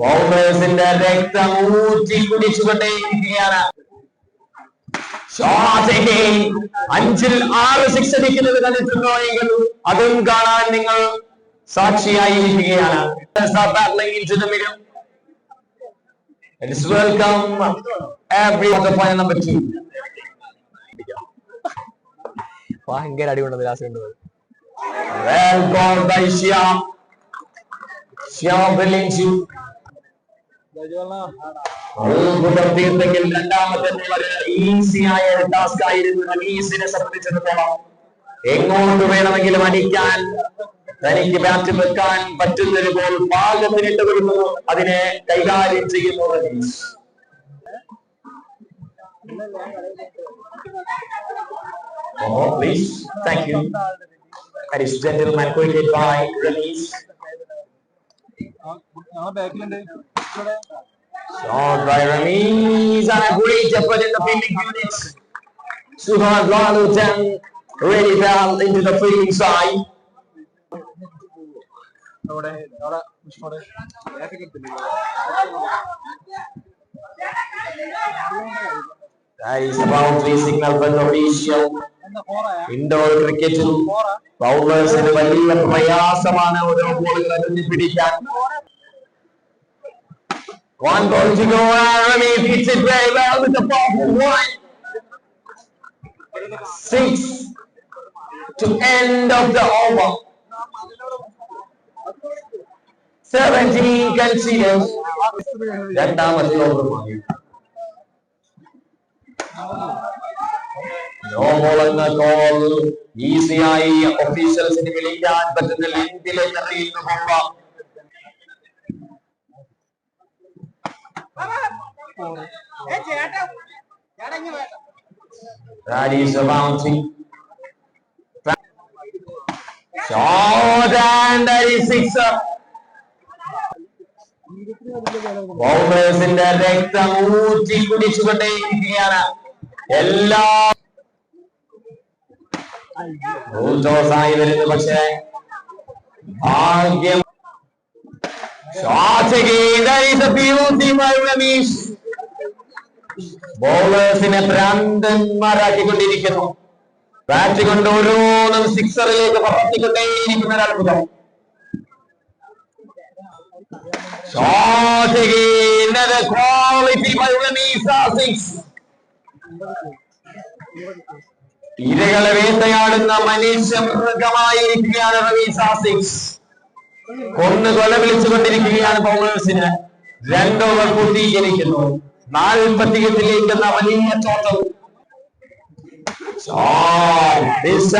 ബൗളേഴ്സിന്റെ രക്തം ഊറ്റി ഷോട്ടെങ്കിൽ അഞ്ചിൽ ആറ് സിക്സ് അടിക്കുന്നത് കണ്ടിട്ടുണ്ടോ എങ്കിൽ അതും കാണാൻ നിങ്ങൾ സാക്ഷിയായിരിക്കുകയാണ്. ഉണ്ട് വെൽക്കം ബൈ middle. Brilliant. തീർത്തെങ്കിൽ രണ്ടാമത്തെ ഈസിയായ ഒരു ടാസ്ക് ആയിരുന്നു റമീസിനെ സംബന്ധിച്ചിടത്തോളം എങ്ങോട്ട് വേണമെങ്കിലും അടിക്കാൻ തനിക്ക് ബാറ്റ് വെക്കാൻ പറ്റുന്നൊരു പോൽ പാകത്തിനിട്ട് വരുന്നു അതിനെ കൈകാര്യം ചെയ്യുന്നു Rameez Oh, please. Thank you. Quoted by Release. Shot by Ramiz and a great effort in the fielding units. Suhan Lalutan really fell into the fielding side. അവിടെ അവിടെ അവിടെ ബാക്കൊക്കെ എടുത്തില്ലേ That is the boundary signal for the official. എന്താ ഫോറായ indoor ക്രിക്കറ്റിൽ ബൗളേഴ്സിന് വലിയ പ്രയാസമാണ് ഓരോ ബോളുകൾ എറിഞ്ഞു പിടിക്കാൻ One ball to go, and Rami hits it very well with the powerful one. Six to end of the over. 17 considers. രണ്ടാമത്തെ ഓവറുമായി നോ ബോൾ എന്ന കോൾ ഈസിയായി ഒഫീഷ്യൽസിന് വിളിക്കാൻ പറ്റുന്ന ലിങ്കിലേക്ക് എറിയുന്നു ബൊമ്മ That is a bounty. And that is sixer. ബൗളേഴ്സിന്റെ രക്തം ഊറ്റി കുടിച്ചുകൊണ്ടേയിരിക്കുകയാണ് എല്ലാ ആയി വരുന്നു പക്ഷേ ഭാഗ്യം. ബോളേഴ്സിനെ ഭ്രാന്തന്മാരാക്കിക്കൊണ്ടിരിക്കുന്നു ബാറ്റ് കൊണ്ട് ഓരോന്നും സിക്സറിലേക്ക് പറത്തിക്കൊണ്ടേയിരിക്കുന്ന ഒരു അത്ഭുതം Shot again. Another quality ഇരകളെ വേട്ടയാടുന്ന മനുഷ്യ മൃഗമായിരിക്കുകയാണ് കൊന്ന് കൊല വിളിച്ചുകൊണ്ടിരിക്കുകയാണ് കോൺഗ്രസിന് രണ്ടോവർ പൂർത്തീകരിക്കുന്നു നാൽപ്പത്തിയെട്ടിലേക്ക് വലിയ Shot. This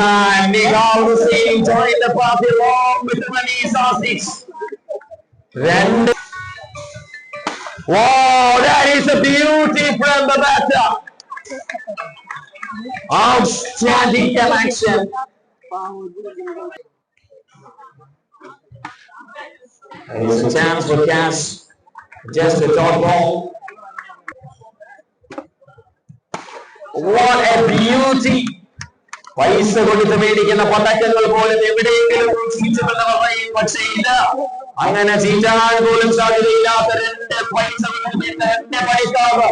Wow, that is a beauty from the batter. Outstanding collection. It's a chance for Cass. Just a top ball. What a beauty. പൈസ കൊടുത്ത് മേടിക്കുന്ന പതക്കങ്ങൾ പോലും എവിടെയെങ്കിലും ചീറ്റുമെന്ന് പറയും പക്ഷേ ഇത് അങ്ങനെ ചീറ്റാൻ പോലും സാധ്യതയില്ലാത്ത രണ്ട് പൈസ രണ്ട് പണിക്കാവ്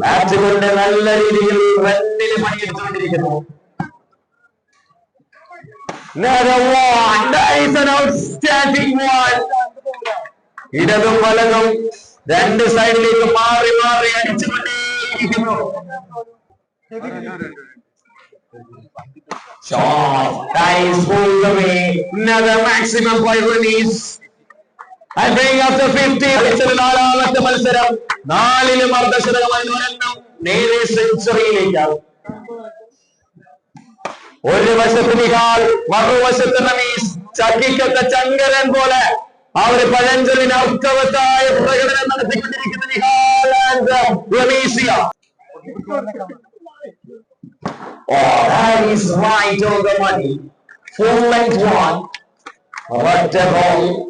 ബാറ്റ് നല്ല രീതിയിൽ റണ്ണിൽ പണിയെടുത്തുകൊണ്ടിരിക്കുന്നു. ഇടതും വലതും രണ്ട് സൈഡിലേക്ക് മാറി മാറി അടിച്ചുകൊണ്ടേയിരിക്കുന്നു. നാലാമത്തെ മത്സരം നാലിലും അർദ്ധശതകമായി നേരെ സെഞ്ചുറിയിലേക്കാണ് ഒരു വശത്ത് നിഹാൽ മറുവശത്ത് റമീസ് ചക്കിക്കത്ത ചങ്കരൻ പോലെ ആ ഒരു പഴഞ്ചൊല്ലിന് അർത്ഥവത്തായ പ്രകടനം നടത്തിക്കൊണ്ടിരിക്കുന്ന Nihal Oh, that is right on the money. Full length one. What a.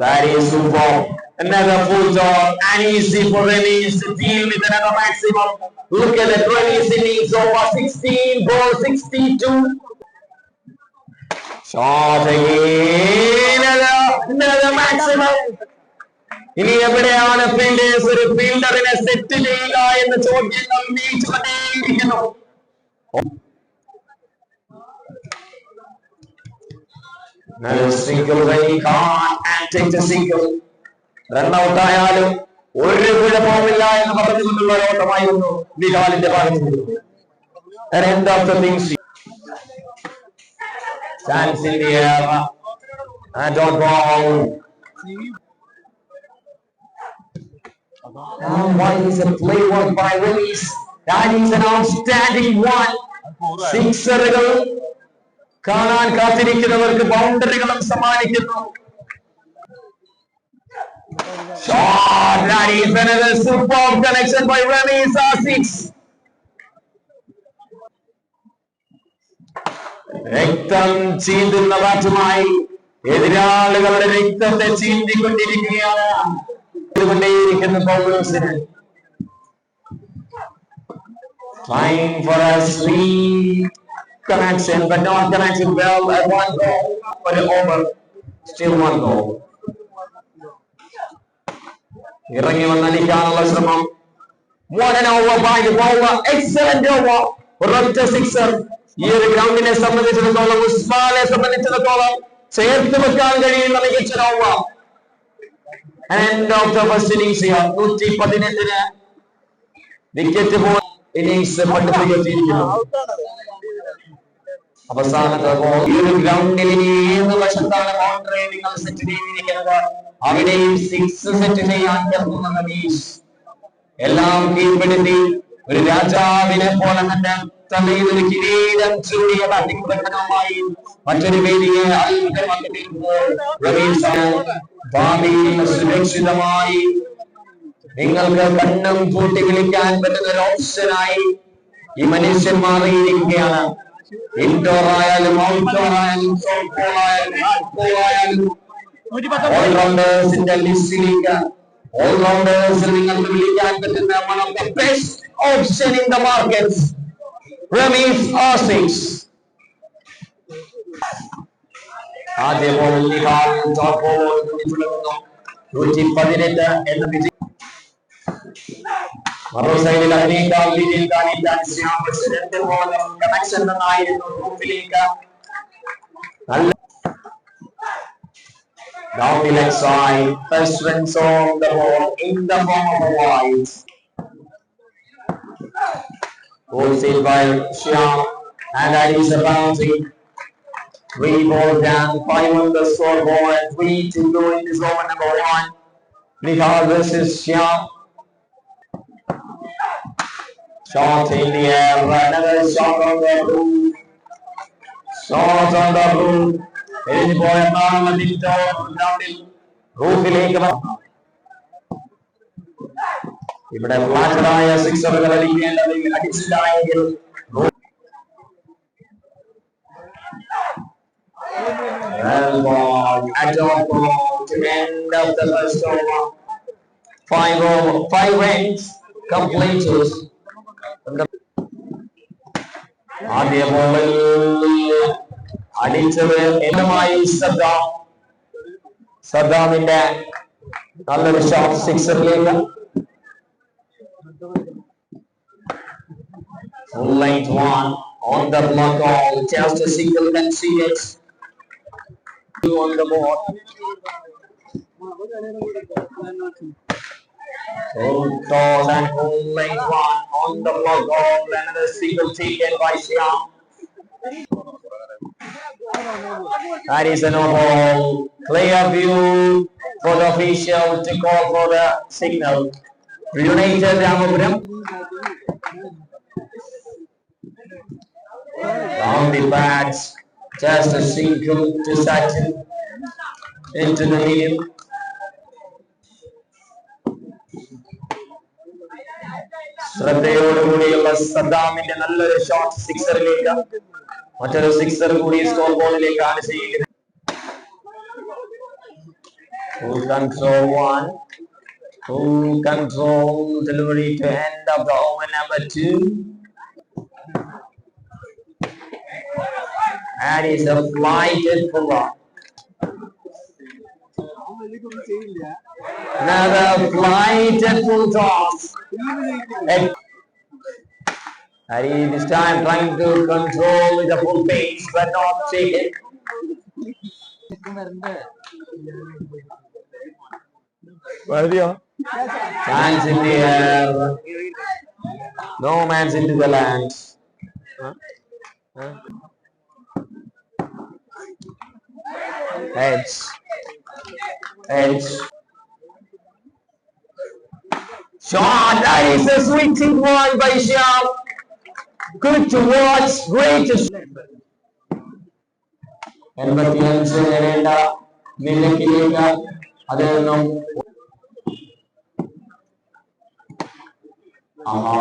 That is super. Another full. And easy for Remis to deal with another maximum. Look at the 20 innings over 16 ball 62. Shot again. Uh, Another maximum. ഇനി എവിടെയാണ് fielders ഒരു ഫീൽഡറിനെ set ചെയ്യുക എന്ന ചോദ്യങ്ങൾ ഉന്നയിച്ചുകൊണ്ടേയിരിക്കുന്നു single single run out ആയാലും ഒരു കുഴപ്പവുമില്ല എന്ന് പറഞ്ഞുകൊണ്ടുള്ള ഒരു ഓട്ടമായിരുന്നു നിഹാലിന്റെ ഭാഗത്ത് നിന്ന് And end of the things. Stands in the air. And dot ball. Oh, what is a play work by Willis? That is an outstanding one. സിക്സറുകൾ കാണാൻ കാത്തിരിക്കുന്നവർക്ക് ബൗണ്ടറികളും സമ്മാനിക്കുന്നു. രക്തം ചീന്തുന്ന ബാറ്റുമായി എതിരാളികളുടെ രക്തത്തെ ചീന്തിക്കൊണ്ടിരിക്കുകയാണ്. കൊണ്ടേയിരിക്കുന്ന connection, but not connected well at one goal. But over, still one goal. ഇറങ്ങി വന്നടിക്കാനുള്ള ശ്രമം What over. ഒരൊറ്റ sixer ഈ ഒരു ഗ്രൗണ്ടിനെ സംബന്ധിച്ചിടത്തോളം ഉസ്മാനെ സംബന്ധിച്ചിടത്തോളം ചേർത്ത് വെക്കാൻ കഴിയുന്ന മികച്ച ഓവർ നൂറ്റി പതിനെട്ടിന് വിക്കറ്റ് പോയി ഇന്നിംഗ്സ് പഠിപ്പിക്കുന്നു അവസാനത്തെ. ഈ ഗ്രൗണ്ടിൽ ഏത് വശത്താണ് ബൗണ്ടറി നിങ്ങൾ സെറ്റ് ചെയ്തിരിക്കുന്നത്? അവിടെയും സിക്സ് സെറ്റ് ചെയ്യാൻ കരുതുന്ന നബീഷ് എല്ലാം കീഴ്പ്പെടുത്തി. ഒരു രാജാവിനെ പോലെ തന്നെ തലയിൽ ഒരു കിരീടം ചൂടിയ ബാറ്റിംഗ് പ്രകടനവുമായി മറ്റൊരു വേദിയെ ഭാവിയിൽ സുരക്ഷിതമായി. നിങ്ങൾക്ക് കണ്ണും പൂട്ടി വിളിക്കാൻ പറ്റുന്ന ഒരു ഓപ്ഷനായി ഈ മനുഷ്യൻ മാറിയിരിക്കുകയാണ് ഇൻഡോർ ആയാലും ഔട്ട്ഡോർ ആയാലും സോഫ്റ്റ് ബോൾ ആയാലും ഹാർഡ് ബോൾ ആയാലും ഓൾറൗണ്ടേഴ്സിന്റെ ലിസ്റ്റിലേക്ക് ഓൾറൗണ്ടേഴ്സ് നിങ്ങൾക്ക് വിളിക്കാൻ പറ്റുന്ന one of the best option in the market Rameez a six ആദ്യ ബോളിൽ നൂറ്റി പതിനെട്ട് എന്ന വിജയം മറു സൈഡിൽ അതിനേക്കാൾ വിജയം കാണിക്കാൻ ശ്യാം പക്ഷേ രണ്ട് ബോളും കണക്ഷൻ നന്നായിരുന്നു റൂമിലേക്ക് നല്ല Down the left side, first runs on the ball in the form of a wide. Ball saved by Shyam, and that is a bounty. Three ball down, five on the scoreboard, three to go in this over number one. Nihal versus Shyam. Shot in the air, another shot on the roof. Shot on the roof. എഴുതി പോയ ഗ്രൗണ്ടിൽ റൂഫിലേക്ക് വന്നു. ഇവിടെ ഫ്ലാറ്റഡായ സിക്സറുകൾ അടിക്കേണ്ടതിൽ അടിച്ചില്ല എങ്കിൽ Well ball, at all ball to end of the first over. Five over, five runs completed. അടിച്ചത് എന്നുമായി സദ്ദാം സദ്ദാമിന്റെ നല്ലൊരു ഷോട്ട് സിക്സറിലേക്ക് on the board full toss and full length one on the block all another single taken by Siam That is a no ball. Clear view for the official to call for the signal. United Ramapuram. Down the bats. Just a single to Sachin. Into the medium. ശ്രദ്ധയോടുകൂടിയുള്ള സദ്ദാമിന്റെ നല്ലൊരു shot സിക്സറിലേക്ക് മറ്റൊരു sixer കൂടി score ബോർഡിലേക്കാണ് ചെയ്യുന്നത് Who control one. Who control delivery to end of the over number two. That is a flighted pull up. Another flight at full toss. At Hari this time trying to control the full pace but not take it. Hands in the air. No man's into the land. Huh? Huh? Heads. Heads. Shot. That is a sweeping one by Shyam. Good to watch. Great to എൺപത്തിയഞ്ച് നേടേണ്ട നിലക്കിലേക്ക് അതിൽ നിന്നും ആഹാ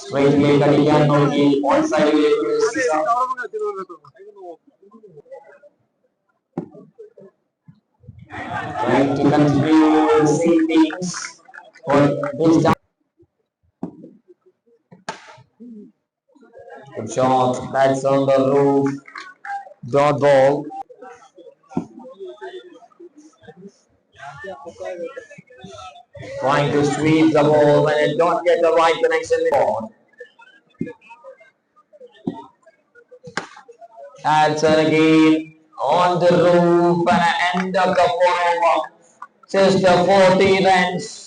സ്ട്രൈറ്റിലേക്ക് അടിക്കാൻ നോക്കി on സൈഡിലേക്ക് trying to continue to for this time. Good shot, that's on the roof. Dot ball. Trying to sweep the ball when it don't get the right connection. That's it again on the roof and end of the four over. Just a 40 runs.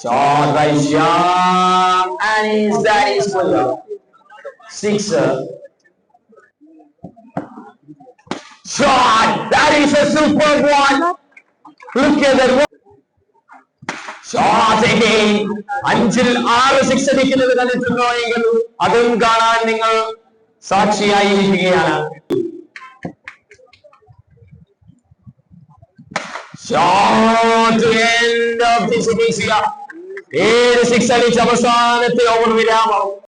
Shot by Shyam and is that is clear. Sixer. Shot! That is a super one! Look at that one! Again! അഞ്ചിൽ ആറ് six അടിക്കുന്നത് കണ്ടിട്ടുണ്ടോ എങ്കിൽ അതും കാണാൻ നിങ്ങൾ Shot to end of this innings here. ഏഴ് six അടിച്ച് അവസാനത്തെ ഓവർ വിരാമം.